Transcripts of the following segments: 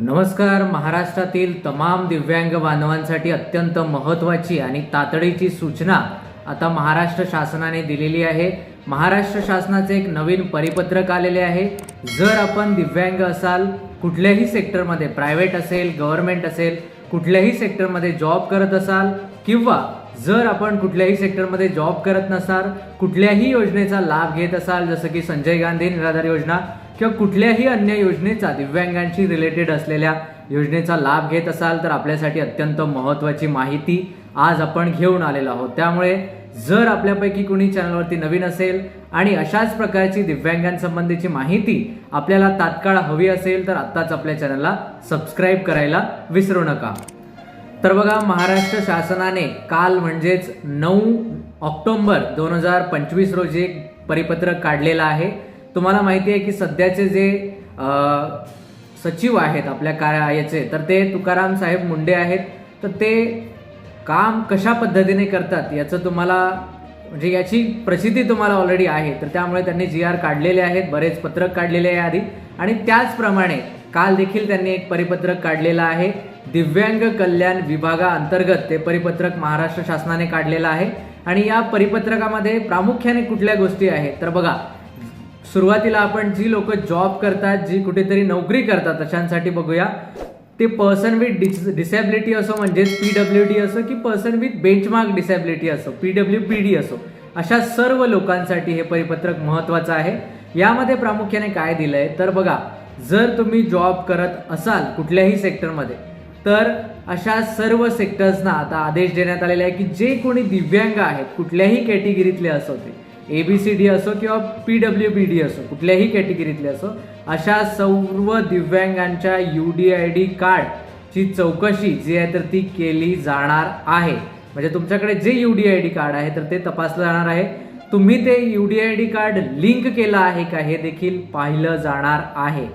नमस्कार महाराष्ट्रातील तमाम दिव्यांग बांधवांसाठी अत्यंत महत्त्वाची आणि तातडीची सूचना आता महाराष्ट्र शासनाने दिलेली आहे. महाराष्ट्र शासनाचे एक नवीन परिपत्रक आलेले आहे. जर आपण दिव्यांग असाल कुठल्याही सेक्टरमध्ये प्रायव्हेट असेल गव्हर्नमेंट असेल कुठल्याही सेक्टरमध्ये जॉब करत असाल किंवा जर आपण कुठल्याही सेक्टरमध्ये जॉब करत नसाल कुठल्याही योजनेचा लाभ घेत असाल जसं की संजय गांधी निराधार योजना किंवा कुठल्याही अन्य योजनेचा दिव्यांगांशी रिलेटेड असलेल्या योजनेचा लाभ घेत असाल तर आपल्यासाठी अत्यंत महत्त्वाची माहिती आज आपण घेऊन आलेलो आहोत. त्यामुळे जर आपल्यापैकी कोणी चॅनलवरती नवीन असेल आणि अशाच प्रकारची दिव्यांगांसंबंधीची माहिती आपल्याला तात्काळ हवी असेल तर आत्ताच आपल्या चॅनलला सबस्क्राईब करायला विसरू नका. तर बघा महाराष्ट्र शासनाने काल म्हणजेच नऊ ऑक्टोंबर दोन हजार पंचवीस रोजी एक परिपत्रक काढलेलं आहे. तुम्हाला माहिती आहे की सध्याचे जे सचिव आहेत आपल्या कार्याचे तर ते तुकाराम साहेब मुंडे आहेत. तर ते काम कशा पद्धतीने करतात याचं तुम्हाला म्हणजे याची प्रसिद्धी तुम्हाला ऑलरेडी आहे. तर त्यामुळे त्यांनी जी आर काढलेले आहेत बरेच पत्रक काढलेले आहे आधी. आणि त्याचप्रमाणे काल देखील त्यांनी एक परिपत्रक काढलेलं आहे. दिव्यांग कल्याण विभागाअंतर्गत ते परिपत्रक महाराष्ट्र शासनाने काढलेलं आहे. आणि या परिपत्रकामध्ये प्रामुख्याने कुठल्या गोष्टी आहेत? तर बघा सुरुवातीला आपण जी लोक जॉब करतात जी कुठेतरी नोकरी करतात अशांसाठी बघूया. ते पर्सन विथ डिस डिसॅबिलिटी असो म्हणजेच पी डब्ल्यू डी असो की पर्सन विथ बेंचमार्क डिसॅबिलिटी असो पी डब्ल्यू पी डी असो अशा सर्व लोकांसाठी हे परिपत्रक महत्त्वाचं आहे. यामध्ये प्रामुख्याने काय दिलंय? तर बघा जर तुम्ही जॉब करत असाल कुठल्याही सेक्टरमध्ये तर अशा सर्व सेक्टर्सना आता आदेश देण्यात आलेले आहे की जे कोणी दिव्यांग आहेत कुठल्याही कॅटेगरीतले असो ते ए बी सी डी असो किंवा पी डब्ल्यू बी डी असो कुठल्याही कॅटेगरीतले असो अशा सर्व दिव्यांगांच्या यू डी आय डी कार्डची चौकशी जी आहे तर ती केली जाणार आहे. म्हणजे तुमच्याकडे जे U D I D card आहे तर ते तपासलं जाणार आहे. तुम्ही ते U D I D card link केलं आहे का हे देखील पाहिलं जाणार आहे.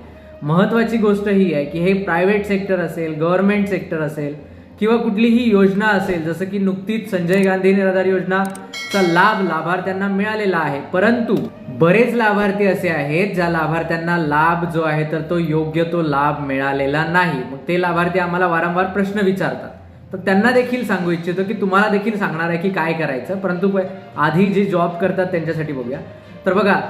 महत्त्वाची गोष्ट ही आहे की हे प्रायव्हेट सेक्टर असेल गव्हर्नमेंट सेक्टर असेल किंवा कुठलीही योजना असेल जसं की नुकतीच संजय गांधी निराधार योजनाचा लाभ लाभार्थ्यांना मिळालेला आहे. परंतु बरेच लाभार्थी असे आहेत ज्या लाभार्थ्यांना लाभ जो आहे तर तो योग्य तो लाभ मिळालेला नाही. मग ते लाभार्थी आम्हाला वारंवार प्रश्न विचारतात. तर त्यांना देखील सांगू इच्छितो की तुम्हाला देखील सांगणार आहे की काय करायचं. परंतु आधी जे जॉब करतात त्यांच्यासाठी बघूया. तर बघा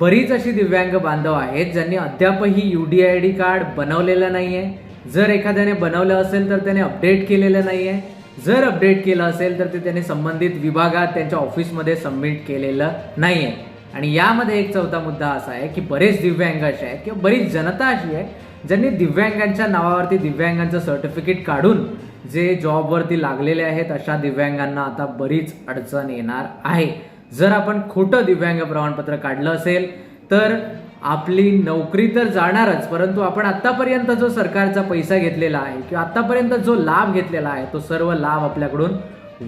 बरीच अशी दिव्यांग बांधव आहेत ज्यांनी अद्यापही U D I D card बनवलेलं नाही आहे जर एखाद्याने बनवलं असेल तर त्याने अपडेट केलेलं नाही आहे जर अपडेट केलं असेल तर ते त्याने संबंधित विभागात त्यांच्या ऑफिसमध्ये सबमिट केलेलं नाही आहे आणि यामध्ये एक चौथा मुद्दा असा आहे की बरेच दिव्यांग असे आहेत किंवा बरीच जनता अशी आहे ज्यांनी दिव्यांगांच्या नावावरती दिव्यांगांचं सर्टिफिकेट काढून जे जॉबवरती लागलेले आहेत अशा दिव्यांगांना आता बरीच अडचण येणार आहे. जर आपण खोटं दिव्यांग प्रमाणपत्र काढलं असेल तर आपली नोकरी तर जाणारच परंतु आपण आतापर्यंत जो सरकारचा पैसा घेतलेला आहे किंवा आतापर्यंत जो लाभ घेतलेला आहे तो सर्व लाभ आपल्याकडून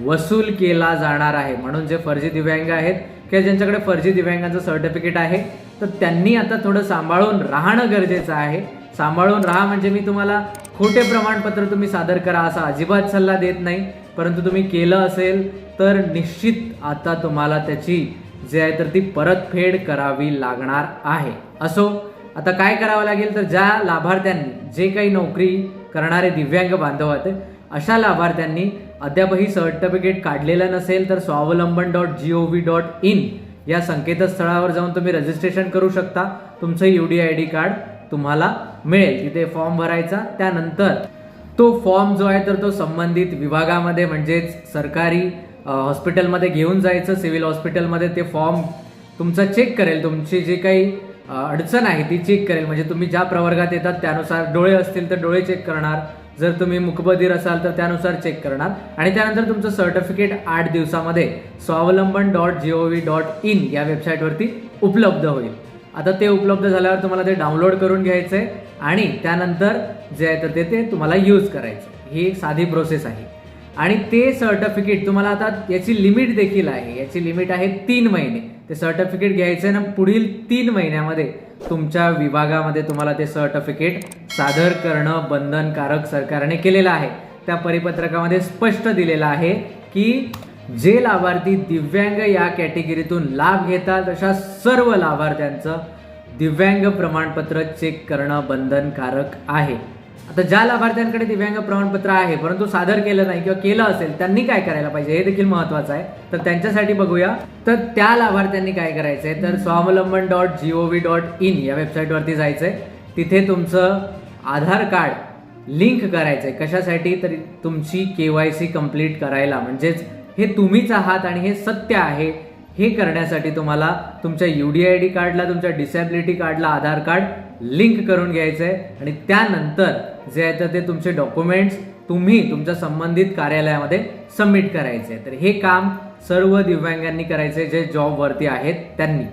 वसूल केला जाणार आहे. म्हणून जे फर्जी दिव्यांग आहेत किंवा ज्यांच्याकडे फर्जी दिव्यांगाचं सर्टिफिकेट आहे तर त्यांनी आता थोडं सांभाळून राहणं गरजेचं आहे. सांभाळून राहा म्हणजे मी तुम्हाला खोटे प्रमाणपत्र तुम्ही सादर करा असा अजिबात सल्ला देत नाही. परंतु तुम्ही केलं असेल तर निश्चित आता तुम्हाला त्याची जे आहे तर ती परतफेड करावी लागणार आहे. असो आता काय करावं लागेल तर ज्या लाभार्थ्यांनी जे काही नोकरी करणारे दिव्यांग बांधव आहेत अशा लाभार्थ्यांनी अद्यापही सर्टिफिकेट काढलेलं नसेल तर Swavalamban dot G O V dot in या संकेतस्थळावर जाऊन तुम्ही रजिस्ट्रेशन करू शकता. तुमचं U D I D card तुम्हाला मिळेल. तिथे फॉर्म भरायचा. त्यानंतर तो फॉर्म जो आहे तर तो संबंधित विभागामध्ये म्हणजेच सरकारी हॉस्पिटलमध्ये घेऊन जायचं सिव्हिल हॉस्पिटलमध्ये ते फॉर्म तुमचा चेक करेल. तुमची जी काही अडचण आहे ती चेक करेल. म्हणजे तुम्ही ज्या प्रवर्गात येतात त्यानुसार डोळे असतील तर डोळे चेक करणार. जर तुम्ही मुकबधीर असाल तर त्यानुसार चेक करणार. आणि त्यानंतर तुमचं सर्टिफिकेट आठ दिवसामध्ये Swavalamban dot G O V dot in या वेबसाईटवरती उपलब्ध होईल. आता ते उपलब्ध झाल्यावर तुम्हाला ते डाउनलोड करून घ्यायचं आहे आणि त्यानंतर जे आहे तर ते ते तुम्हाला यूज करायचं ही एक साधी प्रोसेस आहे. आणि ते सर्टिफिकेट तुम्हाला आता याची लिमिट देखील आहे. याची लिमिट आहे तीन महिने. ते सर्टिफिकेट घ्यायचं आहे ना पुढील तीन महिन्यामध्ये तुमच्या विभागामध्ये तुम्हाला ते सर्टिफिकेट सादर करणं बंधनकारक सरकारने केलेलं आहे. त्या परिपत्रकामध्ये स्पष्ट दिलेलं आहे की जे लाभार्थी दिव्यांग या कॅटेगरीतून लाभ घेतात अशा सर्व लाभार्थ्यांचं दिव्यांग प्रमाणपत्र चेक करणं बंधनकारक आहे. आता ज्या लाभार्थ्यांकडे दिव्यांग प्रमाणपत्र आहे परंतु सादर केलं नाही किंवा केलं असेल त्यांनी काय करायला पाहिजे? हे देखील महत्वाचं आहे. तर त्यांच्यासाठी बघूया. तर त्या लाभार्थ्यांनी काय करायचं आहे तर Swavalamban dot G O V dot in या वेबसाईटवरती जायचं आहे तिथे तुमचं आधार कार्ड लिंक करायचं आहे कशासाठी? तर तुमची के वाय सी कंप्लीट करायला. म्हणजेच हे तुम्हीच आहात आणि हे सत्य आहे. हे करण्यासाठी तुम्हाला तुमच्या यू डी आय डी कार्डला तुमच्या डिसॅबिलिटी कार्डला आधार कार्ड लिंक करून घ्यायचं आहे आणि त्यानंतर जे आहे तर ते तुमचे डॉक्युमेंट्स तुम्ही तुमच्या संबंधित कार्यालयामध्ये सबमिट करायचे तर हे काम सर्व दिव्यांगांनी करायचे जे जॉबवरती आहेत त्यांनी.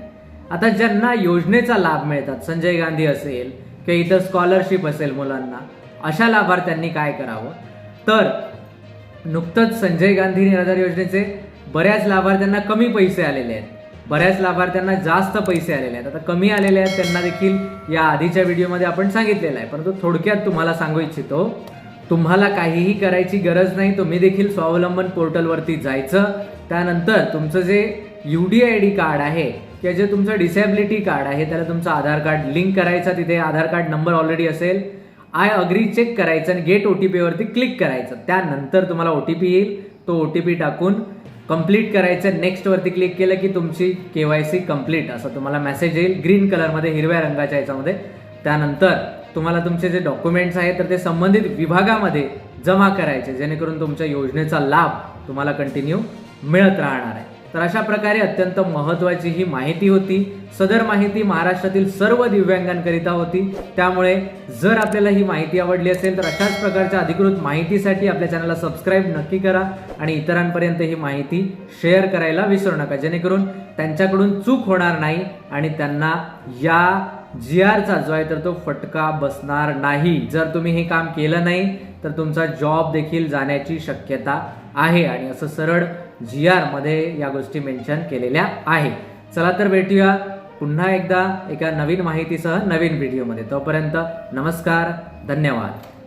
आता ज्यांना योजनेचा लाभ मिळतात संजय गांधी असेल किंवा इतर स्कॉलरशिप असेल मुलांना अशा लाभार्थ्यांनी काय करावं? तर नुकतंच संजय गांधी निराधार योजनेचे बऱ्याच लाभार्थ्यांना कमी पैसे आलेले आहेत. बऱ्याच लाभार्थ्यांना जास्त पैसे आलेले आहेत. आता कमी आलेले आहेत त्यांना देखील या आधीच्या व्हिडिओमध्ये आपण सांगितलेलं आहे. परंतु थोडक्यात तुम्हाला सांगू इच्छितो तुम्हाला काहीही करायची गरज नाही तुम्ही देखील स्वावलंबन पोर्टलवरती जायचं. त्यानंतर तुमचं जे U D I D card आहे किंवा जे तुमचं डिसेबिलिटी कार्ड आहे त्याला तुमचं आधार कार्ड लिंक करायचं तिथे आधार कार्ड नंबर ऑलरेडी असेल. आय अग्री चेक करायचं आणि गेट ओ टी पीवरती क्लिक करायचं. त्यानंतर तुम्हाला ओ टी पी येईल. तो ओ टी पी टाकून कंप्लीट करायचं. नेक्स्टवरती क्लिक केलं की तुमची के वाय सी कंप्लीट असं तुम्हाला मेसेज येईल. ग्रीन कलरमध्ये हिरव्या रंगाच्या याच्यामध्ये त्यानंतर तुम्हाला तुमचे जे डॉक्युमेंट्स आहेत तर ते संबंधित विभागामध्ये जमा करायचे जेणेकरून तुमच्या योजनेचा लाभ तुम्हाला कंटिन्यू मिळत राहणार आहे. तर अशा प्रकारे अत्यंत महत्त्वाची ही माहिती होती. सदर माहिती महाराष्ट्रातील सर्व दिव्यांगांकरिता होती. त्यामुळे जर आपल्याला ही माहिती आवडली असेल तर अशाच प्रकारच्या अधिकृत माहितीसाठी आपल्या चॅनलला सबस्क्राईब नक्की करा आणि इतरांपर्यंत ही माहिती शेअर करायला विसरू नका. जेणेकरून त्यांच्याकडून चूक होणार नाही आणि त्यांना या जी आरचा जो आहे तर तो फटका बसणार नाही. जर तुम्ही हे काम केलं नाही तर तुमचा जॉब देखील जाण्याची शक्यता आहे आणि असं सरळ जी मध्ये या गोष्टी मेन्शन केलेल्या आहे. चला तर भेटूया पुन्हा एकदा एका नवीन माहितीसह नवीन व्हिडिओमध्ये तोपर्यंत नमस्कार धन्यवाद.